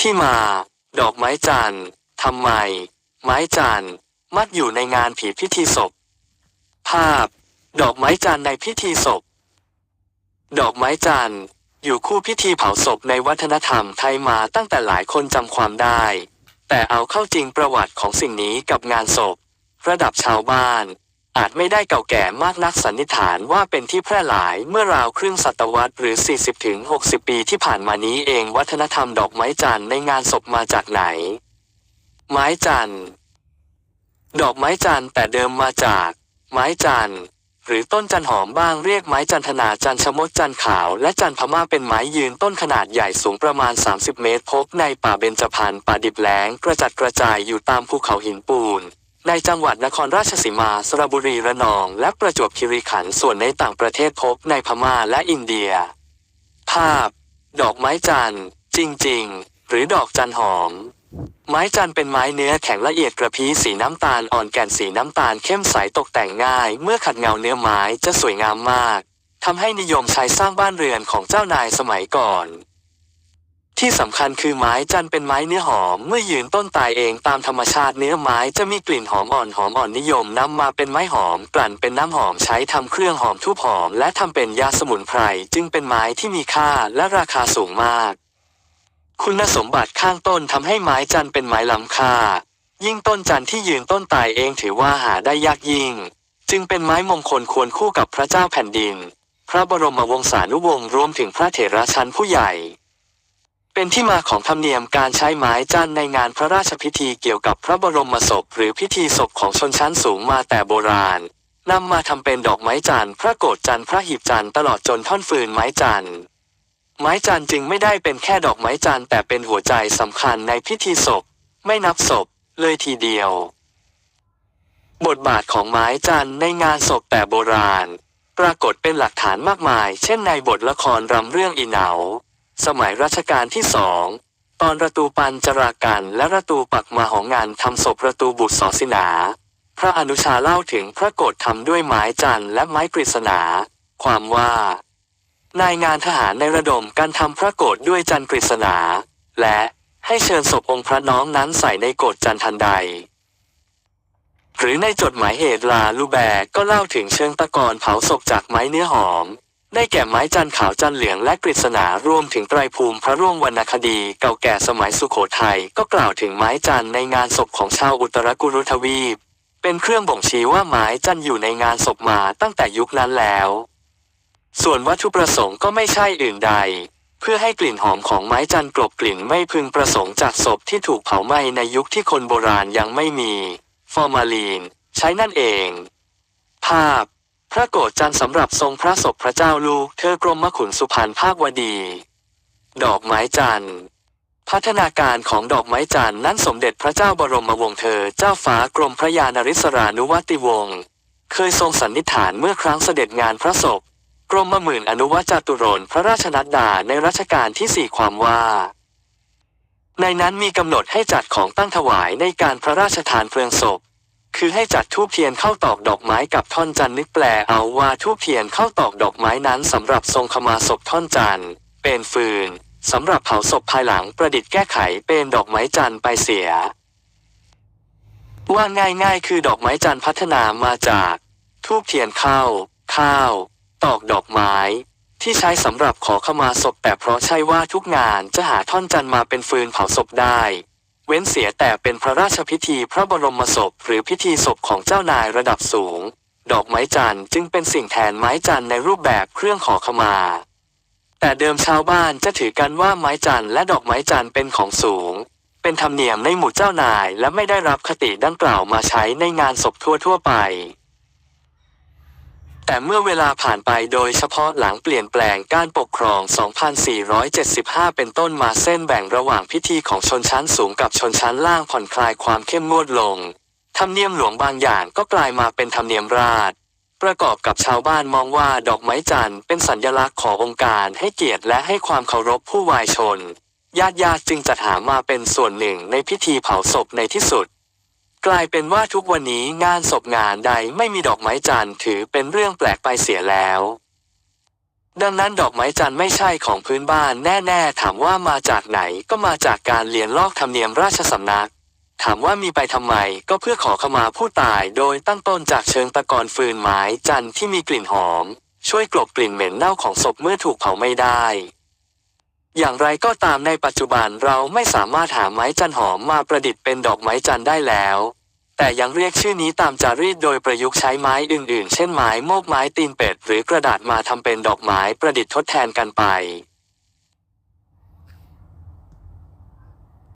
ที่มา ดอกไม้จันทร์ทำไม ไม้จันทร์มัดอยู่ในงานผีพิธีศพ ภาพ ดอกไม้จันทร์ในพิธีศพ ดอกไม้จันทร์อยู่คู่พิธีเผาศพในวัฒนธรรมไทยมาตั้งแต่หลายคนจำความได้ แต่เอาเข้าจริงประวัติของสิ่งนี้กับงานศพ ระดับชาวบ้าน อาจไม่ได้เก่าแก่มากนักสันนิษฐานว่าเป็นที่แพร่หลายเมื่อราวครึ่งศตวรรษหรือ 40-60 ปีที่ผ่านมานี้เองวัฒนธรรมดอกไม้จันทร์ในงานศพมาจากไหน ไม้จันทร์ดอกไม้จันทร์แต่เดิมมาจาก ไม้จันทร์หรือต้นจันหอมบ้างเรียกไม้จันทนาจันชะมดจันขาว และจันพม่าเป็นไม้ยืนต้นขนาดใหญ่สูงประมาณ 30 เมตรพบในป่าเบญจพรรณป่าดิบแล้งกระจัดกระจายอยู่ตามภูเขาหินปูน ในจังหวัดนครราชสีมา สระบุรี ระนอง และประจวบคีรีขันธ์ ส่วนในต่างประเทศพบในพม่าและอินเดีย ภาพ ดอกไม้จันทร์ จริง ๆ หรือดอกจันหอม ไม้จันทร์เป็นไม้เนื้อแข็งละเอียดกระพี้สีน้ำตาลอ่อนแก่นสีน้ำตาลเข้มใสตกแต่งง่าย เมื่อขัดเงาเนื้อไม้จะสวยงามมากทำให้นิยมใช้สร้างบ้านเรือนของเจ้านายสมัยก่อน ที่สำคัญคือไม้จันเป็นไม้เนื้อหอม เมื่อยืนต้นตายเองตามธรรมชาติเนื้อไม้จะมีกลิ่นหอมอ่อนหอมอ่อนนิยมนำมาเป็นไม้หอม กลั่นเป็นน้ำหอมใช้ทำเครื่องหอมทูบหอม และทำเป็นยาสมุนไพรจึงเป็นไม้ที่มีค่าและราคาสูงมาก คุณสมบัติข้างต้นทำให้ไม้จันเป็นไม้ล้ำค่า ยิ่งต้นจันที่ยืนต้นตายเองถือว่าหาได้ยากยิ่ง จึงเป็นไม้มงคลควรคู่กับพระเจ้าแผ่นดิน พระบรมวงศานุวงศ์รวมถึงพระเถระชั้นผู้ใหญ่ เป็นที่มาของธรรมเนียมการใช้ไม้จันในงานพระราชพิธีเกี่ยวกับพระบรมศพหรือพิธีศพของชนชั้นสูงมาแต่โบราณนำมาทำเป็นดอกไม้จันพระโกฏจันพระหีบจันตลอดจนท่อนฟืนไม้จันไม้จันทร์จึงไม่ได้เป็นแค่ดอกไม้จันแต่เป็นหัวใจสำคัญในพิธีศพ ไม่นับศพ เลยทีเดียว บทบาทของไม้จันในงานศพแต่โบราณ ปรากฏเป็นหลักฐานมากมาย เช่นในบทละครรำเรื่องอีเหนา สมัยรัชกาลที่สองตอนประตูปันจรากันและประตูปักมาของงานทำศพประตูบุตรสอสินา พระอนุชาเล่าถึงพระโกฏทำด้วยไม้จันทร์และไม้กฤษณา ความว่า นายงานทหารในระดมการทำพระโกฏด้วยจันทร์กฤษณา และให้เชิญศพองค์พระน้องนั้นใส่ในโกฏจันทันใด หรือในจดหมายเหตุลาลูแบกก็เล่าถึงเชิงตะกอนเผาศพจากไม้เนื้อหอม ได้แก่ไม้จันขาวจันเหลืองและกฤษณารวมถึงไตรภูมิพระร่วงวรรณคดีเก่าแก่สมัยสุโขทัยก็กล่าวถึงไม้จันในงานศพของชาวอุตรกุรุทวีป เป็นเครื่องบ่งชี้ว่าไม้จันอยู่ในงานศพมาตั้งแต่ยุคนั้นแล้ว ส่วนวัตถุประสงค์ก็ไม่ใช่อื่นใด เพื่อให้กลิ่นหอมของไม้จันกลบกลิ่นไม่พึงประสงค์จากศพที่ถูกเผาไหม้ในยุคที่คนโบราณยังไม่มี ฟอร์มาลีน ใช้นั่นเอง ภาพ พระโกฏจันทร์สำหรับทรงพระศพพระเจ้าลูกเธอกรมมขุนสุพรรณภาควดี ดอกไม้จันทร์ พัฒนาการของดอกไม้จันทร์นั้นสมเด็จพระเจ้าบรมวงศ์เธอเจ้าฟ้ากรมพระยานริศรานุวัติวงศ์เคยทรงสันนิษฐานเมื่อครั้งเสด็จงานพระศพกรมหมื่นอนุวัจจตุรนพระราชนัดดาในรัชกาลที่สี่ความว่า ในนั้นมีกำหนดให้จัดของตั้งถวายในการพระราชทานเพลิงศพ คือให้จัดทูบเทียนเข้าตอกดอกไม้กับท่อนจันนึกแปลเอาว่าทูบเทียนเข้าตอกดอกไม้นั้นสำหรับทรงขมาศพท่อนจันเป็นฟืนสำหรับเผาศพภายหลังประดิษฐ์แก้ไขเป็นดอกไม้จันไปเสีย ว่าง่ายๆ คือดอกไม้จันพัฒนามาจากทูบเทียนเข้า ข้าว ตอกดอกไม้ ที่ใช้สำหรับขอขมาศพแต่เพราะใช่ว่าทุกงานจะหาท่อนจันมาเป็นฟืนเผาศพได้ เว้นเสียแต่เป็นพระราชพิธีพระบรมศพหรือพิธีศพของเจ้านายระดับสูง ดอกไม้จันทร์จึงเป็นสิ่งแทนไม้จันทร์ในรูปแบบเครื่องขอขมา แต่เดิมชาวบ้านจะถือกันว่าไม้จันทร์และดอกไม้จันทร์เป็นของสูง เป็นธรรมเนียมในหมู่เจ้านายและไม่ได้รับคติดังกล่าวมาใช้ในงานศพทั่วๆไป แต่เมื่อเวลาผ่านไปโดยเฉพาะหลังเปลี่ยนแปลงการปกครอง 2475 เป็นต้นมาเส้นแบ่งระหว่างพิธีของชนชั้นสูงกับชนชั้นล่างผ่อนคลายความเข้มงวดลง ธรรมเนียมหลวงบางอย่างก็กลายมาเป็นธรรมเนียมราษฎรประกอบกับชาวบ้านมองว่าดอกไม้จันทร์เป็นสัญลักษณ์ขององค์การให้เกียรติและให้ความเคารพผู้วายชน ญาติญาติจึงจัดหามาเป็นส่วนหนึ่งในพิธีเผาศพในที่สุด กลายเป็นว่าทุกวันนี้งานศพงานใดไม่มีดอกไม้จันทร์ถือเป็นเรื่องแปลกไปเสียแล้ว ดังนั้นดอกไม้จันทร์ไม่ใช่ของพื้นบ้านแน่ ๆ ถามว่ามาจากไหนก็มาจากการเรียนลอกธรรมเนียมราชสำนัก ถามว่ามีไปทำไมก็เพื่อขอขมาผู้ตายโดยตั้งต้นจากเชิงตะกอนฟืนไม้จันทร์ที่มีกลิ่นหอม ช่วยกลบกลิ่นเหม็นเน่าของศพเมื่อถูกเผาไม่ได้ อย่างไรก็ตามในปัจจุบันเราไม่สามารถหาไม้จันหอมมาประดิษฐ์เป็นดอกไม้จันได้แล้ว แต่ยังเรียกชื่อนี้ตามจารีตโดยประยุกต์ใช้ไม้อื่นๆ เช่นไม้โมกไม้ตีนเป็ดหรือกระดาษมาทำเป็นดอกไม้ประดิษฐ์ทดแทนกันไป